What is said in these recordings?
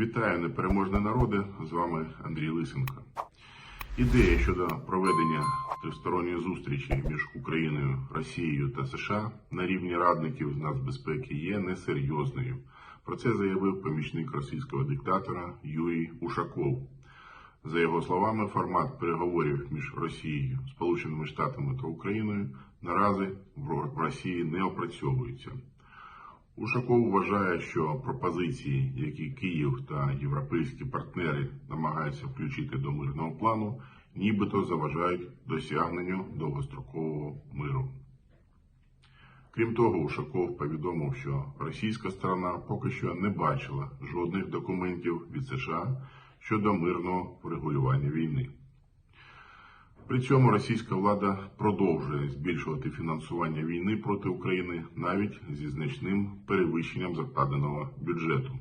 Вітаю непереможні народи! З вами Андрій Лисенко. Ідея щодо проведення тристоронньої зустрічі між Україною, Росією та США на рівні радників з нацбезпеки є несерйозною. Про це заявив помічник російського диктатора Юрій Ушаков. За його словами, формат переговорів між Росією, Сполученими Штатами та Україною наразі в Росії не опрацьовується. Ушаков вважає, що пропозиції, які Київ та європейські партнери намагаються включити до мирного плану, нібито заважають досягненню довгострокового миру. Крім того, Ушаков повідомив, що російська сторона поки що не бачила жодних документів від США щодо мирного врегулювання війни. При цьому російська влада продовжує збільшувати фінансування війни проти України навіть зі значним перевищенням закладеного бюджету.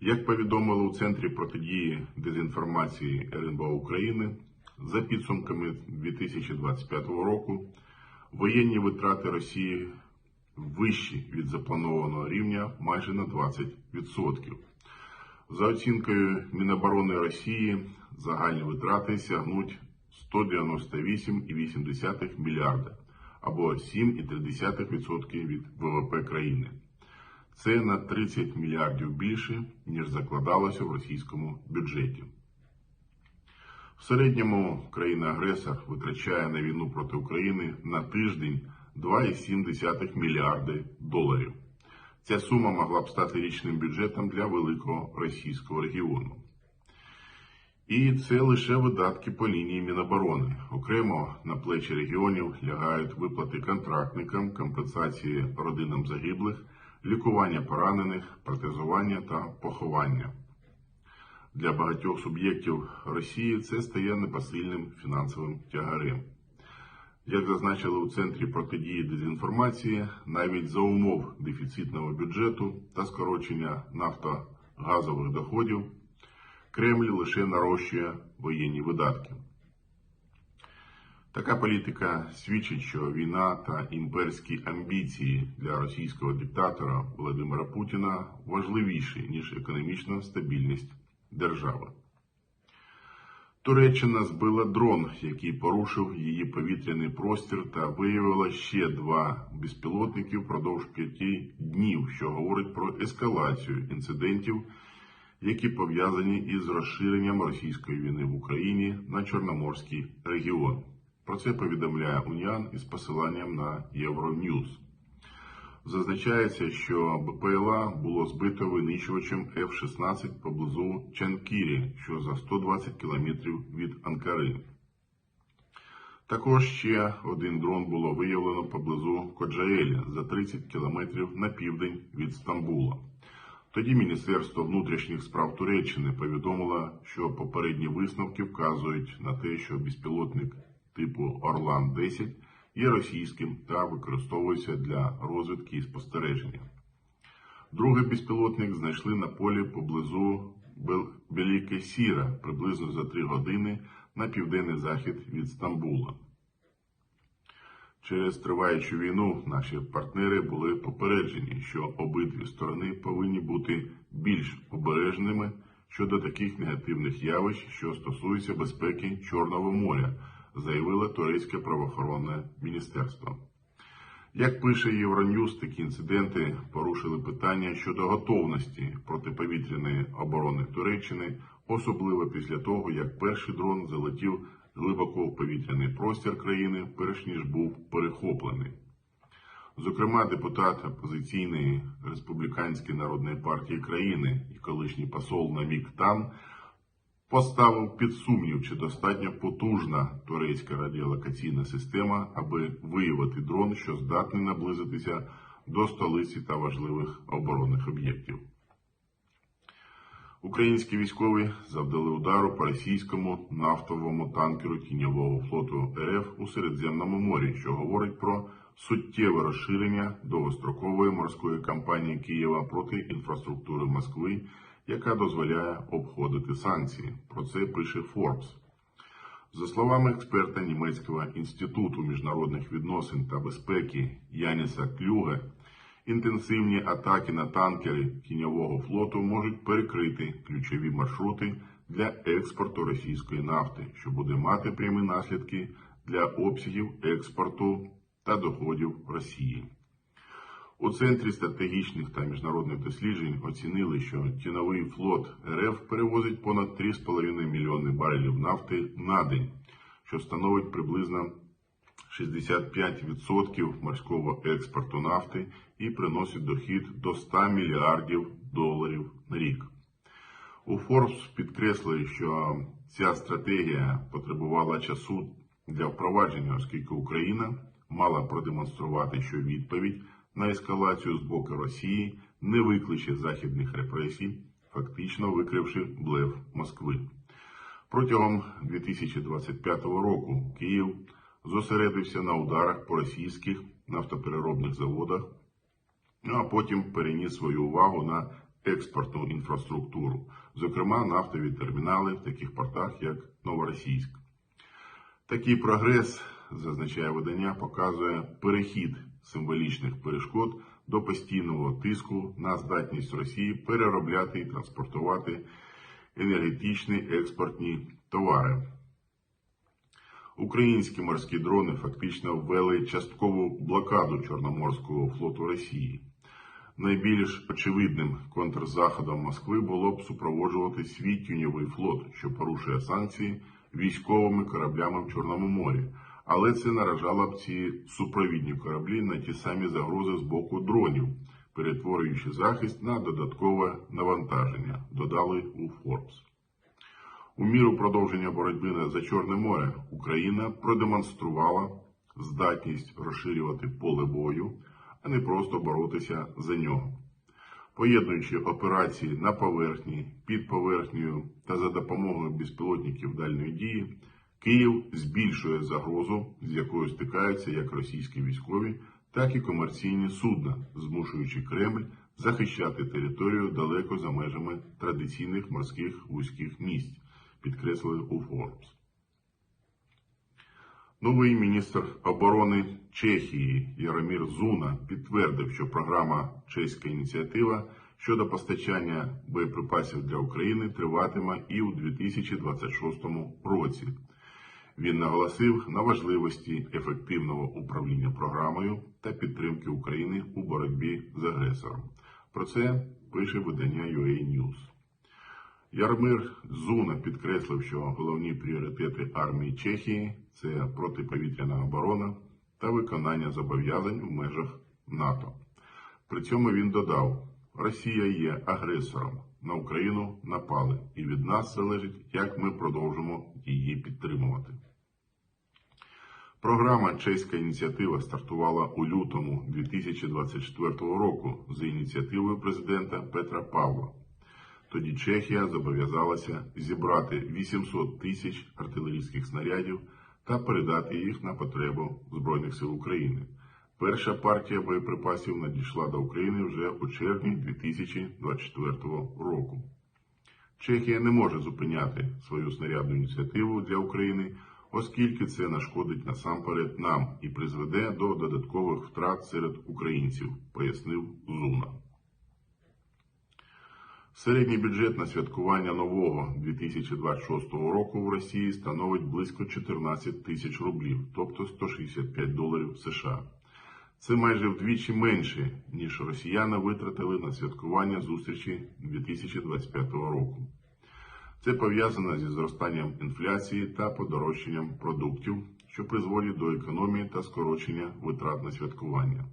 Як повідомили у Центрі протидії дезінформації РНБО України, за підсумками 2025 року воєнні витрати Росії вищі від запланованого рівня майже на 20%. За оцінкою Міноборони Росії, загальні витрати сягнуть 198,8 мільярда або 7,3% від ВВП країни. Це на 30 мільярдів більше, ніж закладалося в російському бюджеті. В середньому країна-агресор витрачає на війну проти України на тиждень 2,7 мільярди доларів. Ця сума могла б стати річним бюджетом для великого російського регіону. І це лише видатки по лінії Міноборони. Окремо на плечі регіонів лягають виплати контрактникам, компенсації родинам загиблих, лікування поранених, протезування та поховання. Для багатьох суб'єктів Росії це стає непосильним фінансовим тягарем. Як зазначили у Центрі протидії дезінформації, навіть за умов дефіцитного бюджету та скорочення нафтогазових доходів, Кремль лише нарощує воєнні видатки. Така політика свідчить, що війна та імперські амбіції для російського диктатора Володимира Путіна важливіші, ніж економічна стабільність держави. Туреччина збила дрон, який порушив її повітряний простір, та виявила ще два безпілотники впродовж п'яти днів, що говорить про ескалацію інцидентів, які пов'язані із розширенням російської війни в Україні на Чорноморський регіон. Про це повідомляє Уніан із посиланням на Євроньюз. Зазначається, що БПЛА було збито винищувачем F-16 поблизу Чанкірі, що за 120 кілометрів від Анкари. Також ще один дрон було виявлено поблизу Коджаелі за 30 кілометрів на південь від Стамбула. Тоді Міністерство внутрішніх справ Туреччини повідомило, що попередні висновки вказують на те, що безпілотник типу Орлан 10 є російським та використовується для розвідки і спостереження. Другий безпілотник знайшли на полі поблизу Беліке Сіра приблизно за 3 години на південний захід від Стамбула. Через триваючу війну наші партнери були попереджені, що обидві сторони повинні бути більш обережними щодо таких негативних явищ, що стосуються безпеки Чорного моря, заявило турецьке правоохоронне міністерство. Як пише Євроньюз, такі інциденти порушили питання щодо готовності протиповітряної оборони Туреччини, особливо після того, як перший дрон залетів глибоко в повітряний простір країни, перш ніж був перехоплений. Зокрема, депутат опозиційної республіканської народної партії країни і колишній посол Намік Тан поставив під сумнів, чи достатньо потужна турецька радіолокаційна система, аби виявити дрон, що здатний наблизитися до столиці та важливих оборонних об'єктів. Українські військові завдали удару по російському нафтовому танкеру тіньового флоту РФ у Середземному морі, що говорить про суттєве розширення довгострокової морської кампанії Києва проти інфраструктури Москви, яка дозволяє обходити санкції. Про це пише Forbes. За словами експерта Німецького інституту міжнародних відносин та безпеки Яніса Клюге, Інтенсивні атаки на танкери тіньового флоту можуть перекрити ключові маршрути для експорту російської нафти, що буде мати прямі наслідки для обсягів експорту та доходів Росії. У Центрі стратегічних та міжнародних досліджень оцінили, що тіновий флот РФ перевозить понад 3,5 мільйони барелів нафти на день, що становить приблизно 65% морського експорту нафти і приносить дохід до 100 мільярдів доларів на рік. У Forbes підкреслили, що ця стратегія потребувала часу для впровадження, оскільки Україна мала продемонструвати, що відповідь на ескалацію з боку Росії не викличе західних репресій, фактично викривши блеф Москви. Протягом 2025 року Київ зосередився на ударах по російських нафтопереробних заводах, ну а потім переніс свою увагу на експортну інфраструктуру, зокрема нафтові термінали в таких портах, як Новоросійськ. Такий прогрес, зазначає видання, показує перехід символічних перешкод до постійного тиску на здатність Росії переробляти і транспортувати енергетичні експортні товари. Українські морські дрони фактично ввели часткову блокаду Чорноморського флоту Росії. Найбільш очевидним контрзаходом Москви було б супроводжувати свій тюньовий флот, що порушує санкції військовими кораблями в Чорному морі, але це наражало б ці супровідні кораблі на ті самі загрози з боку дронів, перетворюючи захист на додаткове навантаження, додали у Forbes. У міру продовження боротьби за Чорне море Україна продемонструвала здатність розширювати поле бою, а не просто боротися за нього. Поєднуючи операції на поверхні, під поверхнею та за допомогою безпілотників дальньої дії, Київ збільшує загрозу, з якою стикаються як російські військові, так і комерційні судна, змушуючи Кремль захищати територію далеко за межами традиційних морських вузьких місць, підкреслили у Forbes. Новий міністр оборони Чехії Яромір Зуна підтвердив, що програма Чеська ініціатива щодо постачання боєприпасів для України триватиме і у 2026 році. Він наголосив на важливості ефективного управління програмою та підтримки України у боротьбі з агресором. Про це пише видання UA News. Ярмир Зуна підкреслив, що головні пріоритети армії Чехії це протиповітряна оборона та виконання зобов'язань в межах НАТО. При цьому він додав, Росія є агресором, на Україну напали, і від нас залежить, як ми продовжимо її підтримувати. Програма Чеська ініціатива стартувала у лютому 2024 року за ініціативою президента Петра Павла. Тоді Чехія зобов'язалася зібрати 800 тисяч артилерійських снарядів та передати їх на потребу Збройних сил України. Перша партія боєприпасів надійшла до України вже у червні 2024 року. Чехія не може зупиняти свою снарядну ініціативу для України, оскільки це нашкодить насамперед нам і призведе до додаткових втрат серед українців, пояснив Зуна. Середній бюджет на святкування нового 2026 року в Росії становить близько 14 тисяч рублів, тобто 165 доларів США. Це майже вдвічі менше, ніж росіяни витратили на святкування зустрічі 2025 року. Це пов'язано зі зростанням інфляції та подорожчанням продуктів, що призводить до економії та скорочення витрат на святкування.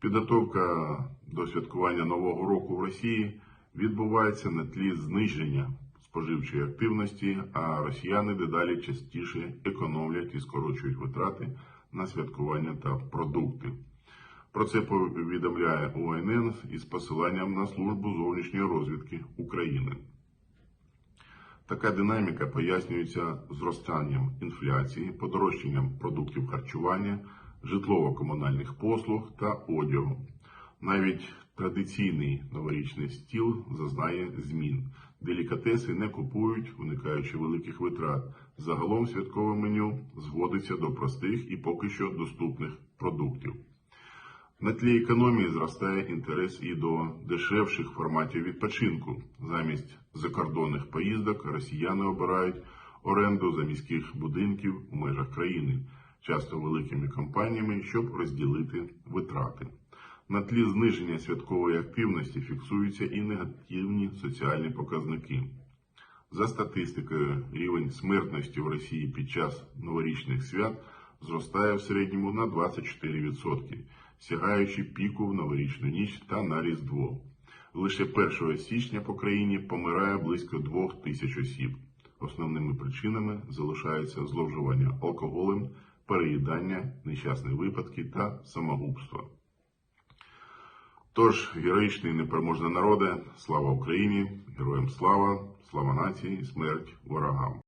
Підготовка до святкування Нового року в Росії відбувається на тлі зниження споживчої активності, а росіяни дедалі частіше економлять і скорочують витрати на святкування та продукти. Про це повідомляє ОНН із посиланням на службу зовнішньої розвідки України. Така динаміка пояснюється зростанням інфляції, подорожчанням продуктів харчування, житлово-комунальних послуг та одягу. Навіть традиційний новорічний стіл зазнає змін. Делікатеси не купують, уникаючи великих витрат. Загалом святкове меню зводиться до простих і поки що доступних продуктів. На тлі економії зростає інтерес і до дешевших форматів відпочинку. Замість закордонних поїздок росіяни обирають оренду заміських будинків у межах країни, часто великими компаніями, щоб розділити витрати. На тлі зниження святкової активності фіксуються і негативні соціальні показники. За статистикою, рівень смертності в Росії під час новорічних свят зростає в середньому на 24%, сягаючи піку в новорічну ніч та на Різдво. Лише 1 січня по країні помирає близько 2 тисяч осіб. Основними причинами залишаються зловживання алкоголем, переїдання, нещасні випадки та самогубство. Тож, героїчний непереможний народе, слава Україні, героям слава, слава нації, смерть ворогам.